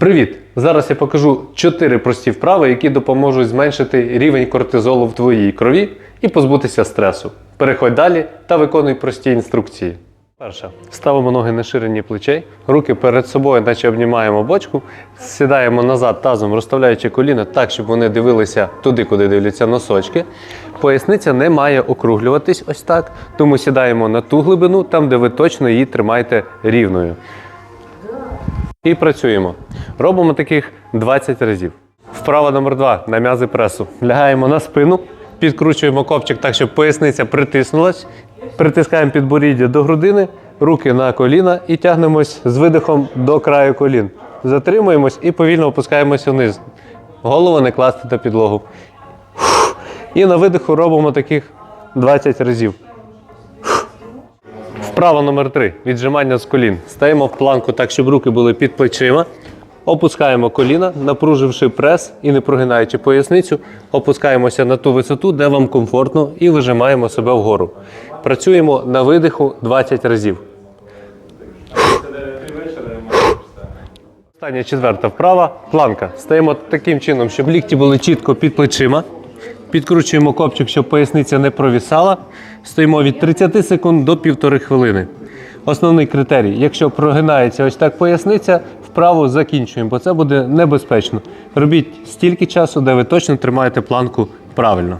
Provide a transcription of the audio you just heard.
Привіт! Зараз я покажу 4 прості вправи, які допоможуть зменшити рівень кортизолу в твоїй крові і позбутися стресу. Переходь далі та виконуй прості інструкції. Перша. Ставимо ноги на ширині плечей, руки перед собою, наче обнімаємо бочку, сідаємо назад тазом, розставляючи коліна так, щоб вони дивилися туди, куди дивляться носочки. Поясниця не має округлюватись ось так, тому сідаємо на ту глибину, там, де ви точно її тримаєте рівною. І працюємо. Робимо таких 20 разів. Вправа номер 2 на м'язи пресу. Лягаємо на спину, підкручуємо копчик так, щоб поясниця притиснулась. Притискаємо підборіддя до грудини, руки на коліна і тягнемось з видихом до краю колін. Затримуємось і повільно опускаємося вниз. Голову не класти на підлогу. І на видиху робимо таких 20 разів. Вправа номер 3 Віджимання з колін. Стаємо в планку так, щоб руки були під плечима. Опускаємо коліна, напруживши прес і не прогинаючи поясницю, опускаємося на ту висоту, де вам комфортно, і вижимаємо себе вгору. Працюємо на видиху 20 разів. Остання четверта вправа. Планка. Стаємо таким чином, щоб лікті були чітко під плечима. Підкручуємо копчик, щоб поясниця не провісала. Стоїмо від 30 секунд до 1,5 хвилини. Основний критерій, якщо прогинається ось так поясниця, вправо закінчуємо, бо це буде небезпечно. Робіть стільки часу, де ви точно тримаєте планку правильно.